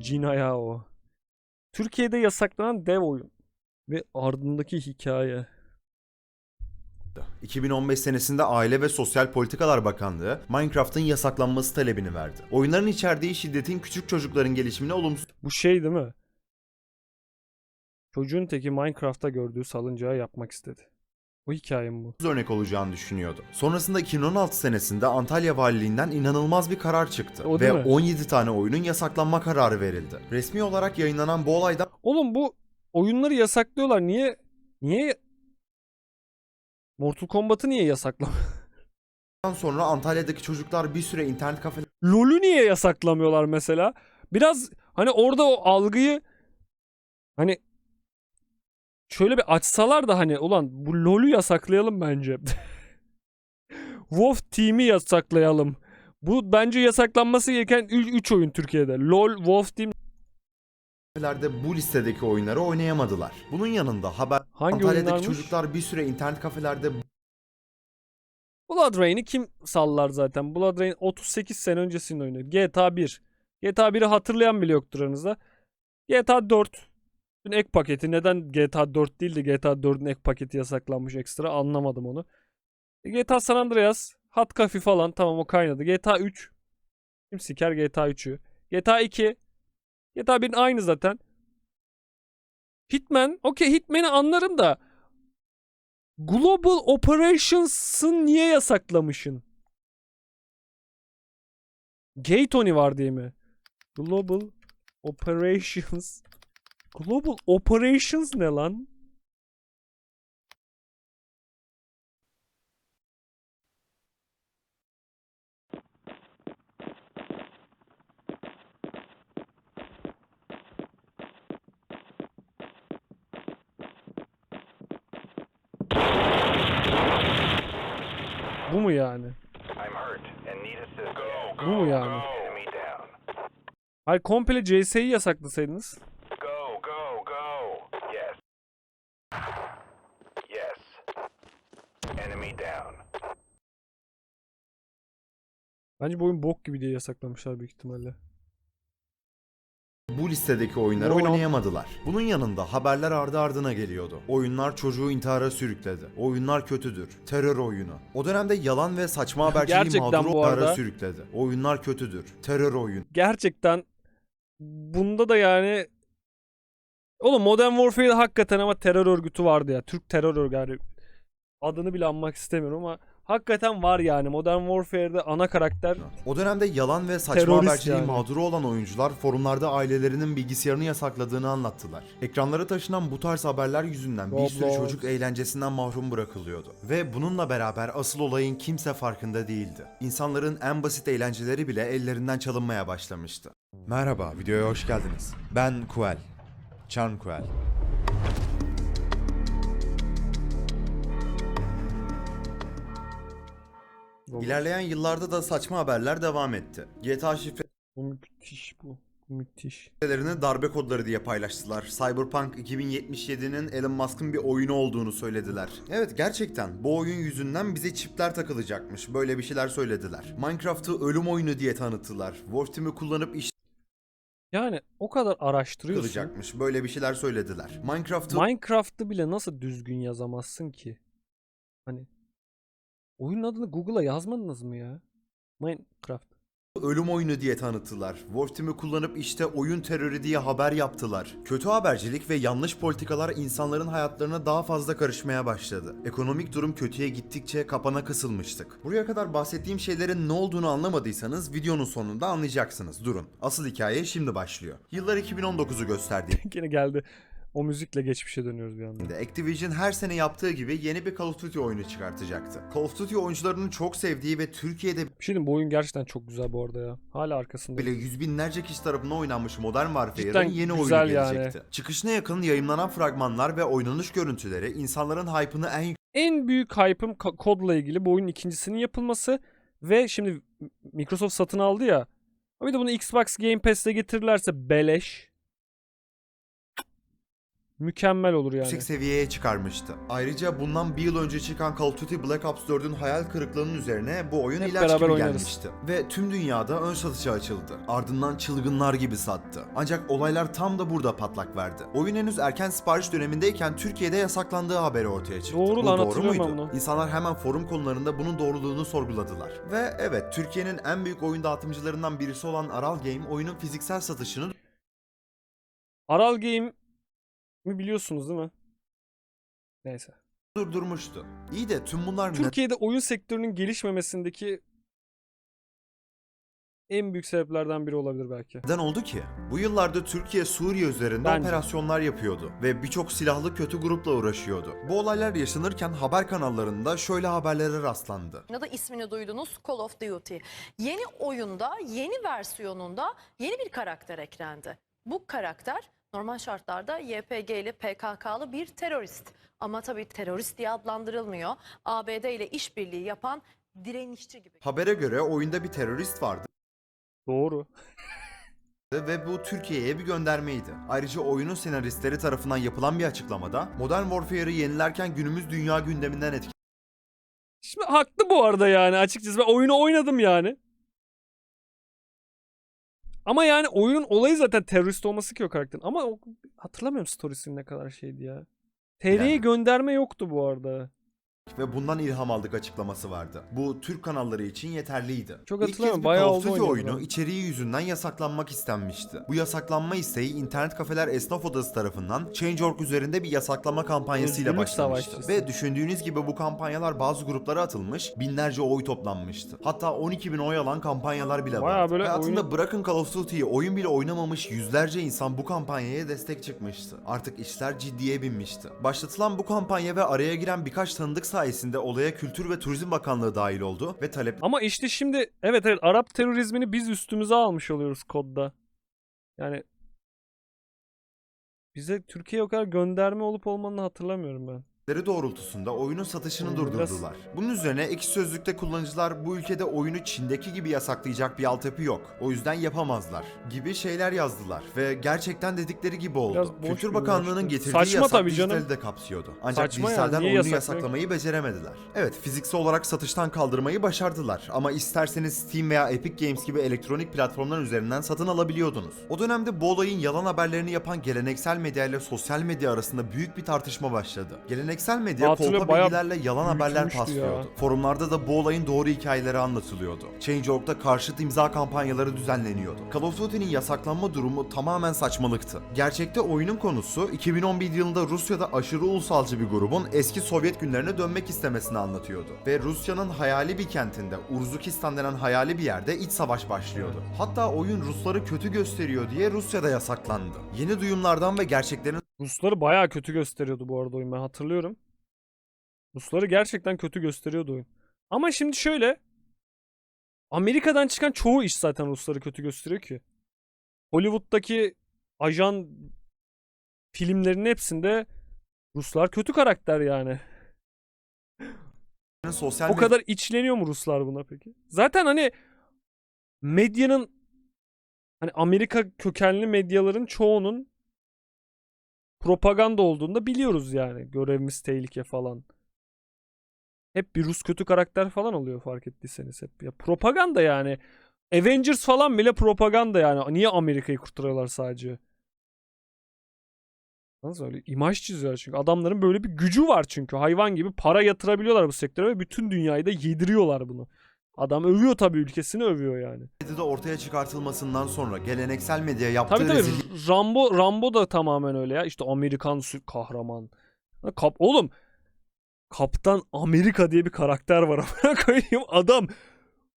Cina ya o. Türkiye'de yasaklanan dev oyun. Ve ardındaki hikaye. 2015 senesinde Aile ve Sosyal Politikalar Bakanlığı Minecraft'ın yasaklanması talebini verdi. Oyunların içerdiği şiddetin küçük çocukların gelişimine olumsuz Bu şey değil mi? Çocuğun teki Minecraft'ta gördüğü salıncağı yapmak istedi. Bu hikaye mi bu? örnek olacağını düşünüyordu. Sonrasında 2016 senesinde Antalya Valiliğinden inanılmaz bir karar çıktı O ve değil mi? 17 tane oyunun yasaklanma kararı verildi. Resmi olarak yayınlanan bu olaydan Oğlum bu oyunları yasaklıyorlar. Niye niye Mortal Kombat'ı niye yasaklamıyor? sonra Antalya'daki çocuklar bir süre internet kafeler LoL'ü niye yasaklamıyorlar mesela? Biraz hani orada o algıyı hani şöyle bir açsalar da hani ulan bu LoL'ü yasaklayalım bence. WoW Team'i yasaklayalım. Bu bence yasaklanması gereken 3 oyun Türkiye'de. LoL, WoW Team. kafelerde bu listedeki oyunları oynayamadılar. Bunun yanında haber Hangi Antalya'daki oyunlarmış? çocuklar bir süre internet kafelerde Blood Rain'i kim sallar zaten? Blood Rain 38 sene öncesinin oyunu. GTA 1. GTA 1'i hatırlayan bile yoktur aranızda. GTA 4. Dün ek paketi. Neden GTA 4 değil de GTA 4'ün ek paketi yasaklanmış ekstra anlamadım onu. GTA San Andreas. Hot Coffee falan tamam o kaynadı. GTA 3. Kim siker GTA 3'ü. GTA 2. GTA 1'in aynı zaten. Hitman. Okey Hitman'i anlarım da. Global Operations'ın niye yasaklamışın? Gay Tony var diye mi? Global Operations. Global Operations ne lan? Bu mu yani? I'm hurt and need assistance. Go, Bu mu yani? Hayır komple CS'yi yasaklasaydınız. Bence bu oyun bok gibi diye yasaklamışlar büyük ihtimalle. bu listedeki oyunları Oyun- oynayamadılar. Bunun yanında haberler ardı ardına geliyordu. Oyunlar çocuğu intihara sürükledi. Oyunlar kötüdür. Terör oyunu. O dönemde yalan ve saçma haberciliği Gerçekten mağduru bu arada- intihara sürükledi. Oyunlar kötüdür. Terör oyunu. Gerçekten bunda da yani Oğlum Modern Warfare'de hakikaten ama terör örgütü vardı ya. Türk terör örgütü. Yani adını bile anmak istemiyorum ama hakikaten var yani. Modern Warfare'de ana karakter O dönemde yalan ve saçma Terörist haberciliği yani. mağduru olan oyuncular forumlarda ailelerinin bilgisayarını yasakladığını anlattılar. Ekranlara taşınan bu tarz haberler yüzünden bir sürü çocuk eğlencesinden mahrum bırakılıyordu. Ve bununla beraber asıl olayın kimse farkında değildi. İnsanların en basit eğlenceleri bile ellerinden çalınmaya başlamıştı. Merhaba, videoya hoş geldiniz. Ben Kuel. Charm Kuel. İlerleyen yıllarda da saçma haberler devam etti. GTA bu müthiş bu. Bu müthiş. Şifrelerini darbe kodları diye paylaştılar. Cyberpunk 2077'nin Elon Musk'ın bir oyunu olduğunu söylediler. Evet gerçekten bu oyun yüzünden bize çipler takılacakmış. Böyle bir şeyler söylediler. Minecraft'ı ölüm oyunu diye tanıttılar. Wolf Team'i kullanıp iş Yani o kadar araştırıyorsun. takılacakmış. Böyle bir şeyler söylediler. Minecraft'ı Minecraft'ı bile nasıl düzgün yazamazsın ki? Hani oyunun adını Google'a yazmadınız mı ya? Minecraft. ölüm oyunu diye tanıttılar. Wolf Team'i kullanıp işte oyun terörü diye haber yaptılar. Kötü habercilik ve yanlış politikalar insanların hayatlarına daha fazla karışmaya başladı. Ekonomik durum kötüye gittikçe kapana kısılmıştık. Buraya kadar bahsettiğim şeylerin ne olduğunu anlamadıysanız videonun sonunda anlayacaksınız. Durun. Asıl hikaye şimdi başlıyor. Yıllar 2019'u gösterdiğinde Gene geldi. O müzikle geçmişe dönüyoruz bir anda. Activision her sene yaptığı gibi yeni bir Call of Duty oyunu çıkartacaktı. Call of Duty oyuncularının çok sevdiği ve Türkiye'de Bir şey bu oyun gerçekten çok güzel bu arada ya. Hala arkasında. bile yüz binlerce kişi tarafından oynanmış Modern Warfare'ın yeni oyunu yani. gelecekti. Çıkışına yakın yayınlanan fragmanlar ve oynanış görüntüleri insanların hype'ını en En büyük hype'ım kodla ilgili bu oyunun ikincisinin yapılması ve şimdi Microsoft satın aldı ya. Bir de bunu Xbox Game Pass'te getirirlerse beleş. Mükemmel olur yani. yüksek seviyeye çıkarmıştı. Ayrıca bundan bir yıl önce çıkan Call of Duty Black Ops 4'ün hayal kırıklığının üzerine bu oyun Hep ilaç gibi oynarız. gelmişti. Ve tüm dünyada ön satışa açıldı. Ardından çılgınlar gibi sattı. Ancak olaylar tam da burada patlak verdi. Oyun henüz erken sipariş dönemindeyken Türkiye'de yasaklandığı haberi ortaya çıktı. Doğru bu lan, doğru muydu? bunu. İnsanlar hemen forum konularında bunun doğruluğunu sorguladılar. Ve evet Türkiye'nin en büyük oyun dağıtımcılarından birisi olan Aral Game oyunun fiziksel satışını Aral Game mi biliyorsunuz değil mi? Neyse. durdurmuştu. İyi de tüm bunlar Türkiye'de oyun sektörünün gelişmemesindeki en büyük sebeplerden biri olabilir belki. Neden oldu ki? Bu yıllarda Türkiye Suriye üzerinde Bence. operasyonlar yapıyordu ve birçok silahlı kötü grupla uğraşıyordu. Bu olaylar yaşanırken haber kanallarında şöyle haberlere rastlandı. ya da ismini duydunuz Call of Duty. Yeni oyunda, yeni versiyonunda yeni bir karakter eklendi. Bu karakter normal şartlarda YPG ile PKK'lı bir terörist. Ama tabii terörist diye adlandırılmıyor. ABD ile işbirliği yapan direnişçi gibi. Habere göre oyunda bir terörist vardı Doğru. ve bu Türkiye'ye bir göndermeydi. Ayrıca oyunun senaristleri tarafından yapılan bir açıklamada Modern Warfare'ı yenilerken günümüz dünya gündeminden etkilendik. Şimdi haklı bu arada yani açıkçası ben oyunu oynadım yani. Ama yani oyunun olayı zaten terörist olması ki o karakterin. Ama o, hatırlamıyorum storiesinin ne kadar şeydi ya. TR'ye Yani. gönderme yoktu bu arada. Ve bundan ilham aldık açıklaması vardı. Bu Türk kanalları için yeterliydi. Çok İlk hatırlamıyorum, kez bir bayağı Call of oldu Duty oyunu ben. içeriği yüzünden yasaklanmak istenmişti. Bu yasaklanma isteği internet kafeler esnaf odası tarafından Change.org üzerinde bir yasaklama kampanyasıyla Özgürlük başlamıştı. savaşçısı. Ve düşündüğünüz gibi bu kampanyalar bazı gruplara atılmış, binlerce oy toplanmıştı. Hatta 12 bin oy alan kampanyalar bile Bayağı vardı. böyle Hayatında oyunu- bırakın Call of Duty'yi oyun bile oynamamış yüzlerce insan bu kampanyaya destek çıkmıştı. Artık işler ciddiye binmişti. Başlatılan bu kampanya ve araya giren birkaç tanıdık sayesinde olaya Kültür ve Turizm Bakanlığı dahil oldu ve talep Ama işte şimdi evet evet Arap terörizmini biz üstümüze almış oluyoruz kodda. Yani bize Türkiye'ye o kadar gönderme olup olmadığını hatırlamıyorum ben. Leri doğrultusunda oyunun satışını durdurdular. Bunun üzerine ekşi sözlükte kullanıcılar bu ülkede oyunu Çin'deki gibi yasaklayacak bir altyapı yok. O yüzden yapamazlar gibi şeyler yazdılar ve gerçekten dedikleri gibi oldu. Kültür Bakanlığı'nın getirdiği Saçma yasak tabii dijitali canım. de kapsıyordu. Ancak Saçma dijitalden niye oyunu yasaklıyor? yasaklamayı beceremediler. Evet fiziksel olarak satıştan kaldırmayı başardılar ama isterseniz Steam veya Epic Games gibi elektronik platformlar üzerinden satın alabiliyordunuz. O dönemde bu olayın yalan haberlerini yapan geleneksel medya ile sosyal medya arasında büyük bir tartışma başladı. Geleneksel medya Hatırlıyorum, kolpa bayağı bilgilerle yalan haberler büyütülmüştü ya. paslıyordu. Forumlarda da bu olayın doğru hikayeleri anlatılıyordu. Change.org'da karşıt imza kampanyaları düzenleniyordu. Call of Duty'nin yasaklanma durumu tamamen saçmalıktı. Gerçekte oyunun konusu 2011 yılında Rusya'da aşırı ulusalcı bir grubun eski Sovyet günlerine dönmek istemesini anlatıyordu. Ve Rusya'nın hayali bir kentinde, Urzukistan denen hayali bir yerde iç savaş başlıyordu. Hatta oyun Rusları kötü gösteriyor diye Rusya'da yasaklandı. Yeni duyumlardan ve gerçeklerin Rusları bayağı kötü gösteriyordu bu arada oyun ben hatırlıyorum. Rusları gerçekten kötü gösteriyordu oyun. Ama şimdi şöyle. Amerika'dan çıkan çoğu iş zaten Rusları kötü gösteriyor ki. Hollywood'daki ajan filmlerin hepsinde Ruslar kötü karakter yani. sosyal O kadar içleniyor mu Ruslar buna peki? Zaten hani medyanın hani Amerika kökenli medyaların çoğunun propaganda olduğunu da biliyoruz yani. Görevimiz tehlike falan. Hep bir Rus kötü karakter falan oluyor fark ettiyseniz hep. Ya propaganda yani. Avengers falan bile propaganda yani. Niye Amerika'yı kurtarıyorlar sadece? Nasıl öyle? İmaj çiziyorlar çünkü. Adamların böyle bir gücü var çünkü. Hayvan gibi para yatırabiliyorlar bu sektöre ve bütün dünyayı da yediriyorlar bunu. Adam övüyor tabii ülkesini övüyor yani. medyada ortaya çıkartılmasından sonra geleneksel medya yaptığı Tabii tabii rezillik Rambo Rambo da tamamen öyle ya. İşte Amerikan kahraman. Kap oğlum Kaptan Amerika diye bir karakter var koyayım adam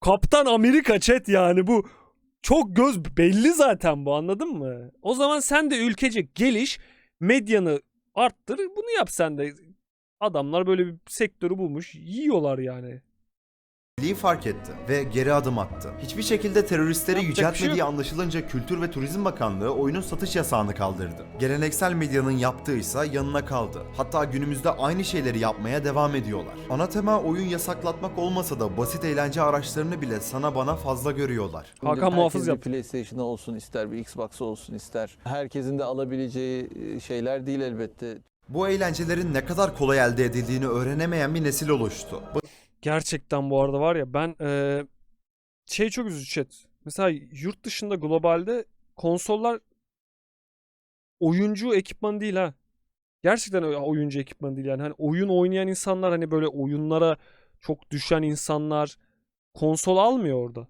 Kaptan Amerika chat yani bu çok göz belli zaten bu anladın mı? O zaman sen de ülkece geliş medyanı arttır bunu yap sen de. Adamlar böyle bir sektörü bulmuş yiyorlar yani. Fark etti ve geri adım attı. Hiçbir şekilde teröristleri Yapacak bir şey yüceltmediği yok. anlaşılınca Kültür ve Turizm Bakanlığı oyunun satış yasağını kaldırdı. Geleneksel medyanın yaptığıysa yanına kaldı. Hatta günümüzde aynı şeyleri yapmaya devam ediyorlar. Ana tema oyun yasaklatmak olmasa da basit eğlence araçlarını bile sana bana fazla görüyorlar. Hakan Herkes Muhafız bir yaptı. PlayStation olsun ister bir Xbox olsun ister. Herkesin de alabileceği e, şeyler değil elbette. Bu eğlencelerin ne kadar kolay elde edildiğini öğrenemeyen bir nesil oluştu. Gerçekten bu arada var ya ben eee, şey çok üzücü chat. Mesela yurt dışında globalde konsollar oyuncu ekipman değil ha. Gerçekten oyuncu ekipmanı değil yani. Hani oyun oynayan insanlar hani böyle oyunlara çok düşen insanlar konsol almıyor orada.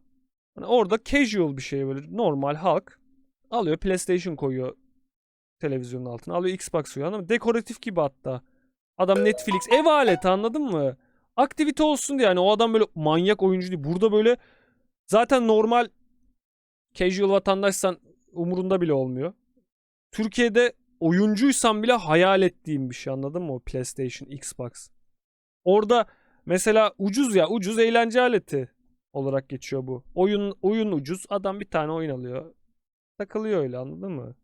Hani orada casual bir şey böyle normal halk alıyor PlayStation koyuyor televizyonun altına. Alıyor Xbox koyuyor ama dekoratif gibi hatta. Adam Netflix ev aleti anladın mı? Aktivite olsun diye yani o adam böyle manyak oyuncu değil. Burada böyle zaten normal casual vatandaşsan umurunda bile olmuyor. Türkiye'de oyuncuysan bile hayal ettiğim bir şey anladın mı o PlayStation, Xbox. Orada mesela ucuz ya ucuz eğlence aleti olarak geçiyor bu. Oyun oyun ucuz adam bir tane oyun alıyor. Takılıyor öyle anladın mı?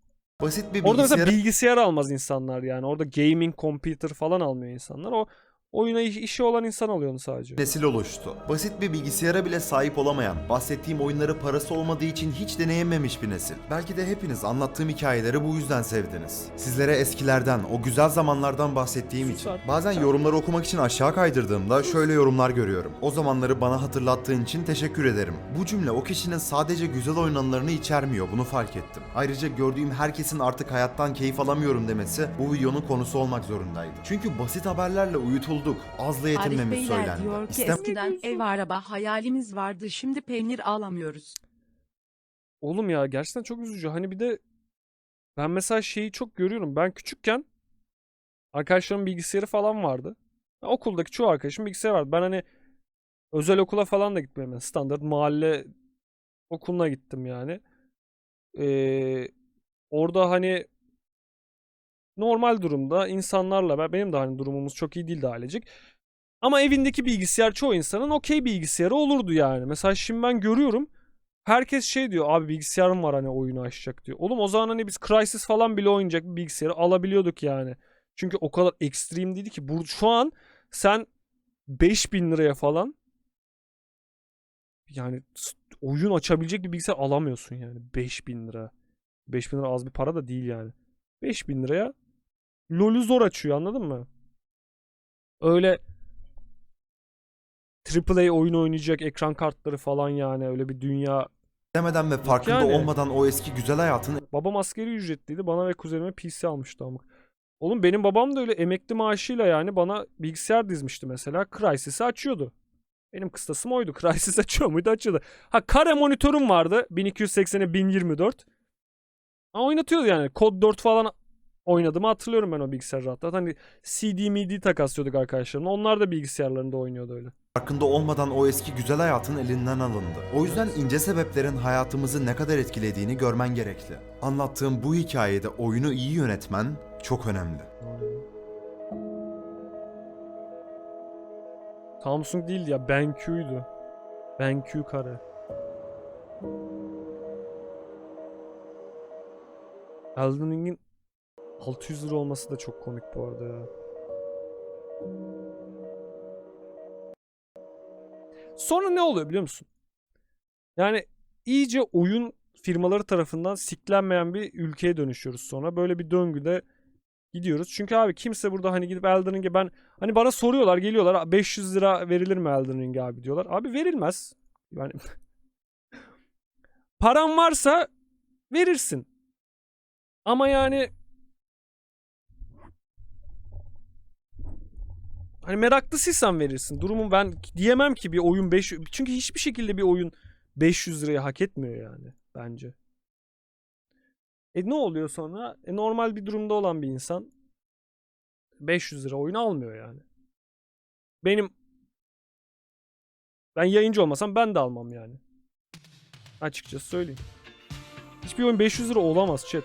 Basit bir Orada mesela bilgisayar almaz insanlar yani. Orada gaming computer falan almıyor insanlar. O oyuna iş- işi olan insan alıyor onu sadece. nesil oluştu. Basit bir bilgisayara bile sahip olamayan, bahsettiğim oyunları parası olmadığı için hiç deneyimlemiş bir nesil. Belki de hepiniz anlattığım hikayeleri bu yüzden sevdiniz. Sizlere eskilerden, o güzel zamanlardan bahsettiğim Sus için. artık. Bazen yorumları okumak için aşağı kaydırdığımda şöyle yorumlar görüyorum. O zamanları bana hatırlattığın için teşekkür ederim. Bu cümle o kişinin sadece güzel oynananlarını içermiyor, bunu fark ettim. Ayrıca gördüğüm herkesin artık hayattan keyif alamıyorum demesi bu videonun konusu olmak zorundaydı. Çünkü basit haberlerle uyutulduk. Azla Arif yetinmemiz Beyler söylendi. diyor ki İstem- eskiden ev araba hayalimiz vardı şimdi peynir alamıyoruz. Oğlum ya gerçekten çok üzücü. Hani bir de ben mesela şeyi çok görüyorum. Ben küçükken arkadaşlarımın bilgisayarı falan vardı. Ya Okuldaki çoğu arkadaşım bilgisayarı vardı. Ben hani özel okula falan da gitmedim. Yani standart mahalle okuluna gittim yani. Ee, orada hani normal durumda insanlarla ben benim de hani durumumuz çok iyi değildi ailecek. Ama evindeki bilgisayar çoğu insanın okey bilgisayarı olurdu yani. Mesela şimdi ben görüyorum herkes şey diyor abi bilgisayarım var hani oyunu açacak diyor. Oğlum o zaman hani biz Crysis falan bile oynayacak bir bilgisayarı alabiliyorduk yani. Çünkü o kadar ekstrem değildi ki. Bu, şu an sen 5000 liraya falan yani oyun açabilecek bir bilgisayar alamıyorsun yani. 5000 lira. 5000 lira az bir para da değil yani. 5000 liraya LoL'ü zor açıyor anladın mı? Öyle AAA oyun oynayacak ekran kartları falan yani öyle bir dünya istemeden ve farkında yani. olmadan o eski güzel hayatın Babam askeri ücretliydi. Bana ve kuzenime PC almıştı ama. Oğlum benim babam da öyle emekli maaşıyla yani bana bilgisayar dizmişti mesela. Crysis'i açıyordu. Benim kıstasım oydu. Crysis açıyor muydu? Açıyordu. Ha kare monitörüm vardı. 1280'e 1024. Ha, oynatıyordu yani. Kod 4 falan oynadığımı hatırlıyorum ben o bilgisayar rahat. Hani CD MD takaslıyorduk arkadaşlarımla. Onlar da bilgisayarlarında oynuyordu öyle. farkında olmadan o eski güzel hayatın elinden alındı. O yüzden ince sebeplerin hayatımızı ne kadar etkilediğini görmen gerekli. Anlattığım bu hikayede oyunu iyi yönetmen çok önemli. Samsung değildi ya. BenQ'ydu. BenQ kare. Elden Ring'in 600 lira olması da çok komik bu arada ya. Sonra ne oluyor biliyor musun? Yani iyice oyun firmaları tarafından siklenmeyen bir ülkeye dönüşüyoruz sonra. Böyle bir döngüde gidiyoruz. Çünkü abi kimse burada hani gidip Elden Ring'e ben hani bana soruyorlar geliyorlar 500 lira verilir mi Elden Ring'e abi diyorlar. Abi verilmez. Yani paran varsa verirsin. Ama yani hani meraklısıysan verirsin. Durumu ben diyemem ki bir oyun 5 çünkü hiçbir şekilde bir oyun 500 liraya hak etmiyor yani bence. E ne oluyor sonra? E normal bir durumda olan bir insan 500 lira oyun almıyor yani. Benim ben yayıncı olmasam ben de almam yani. Açıkçası söyleyeyim. Hiçbir oyun 500 lira olamaz chat.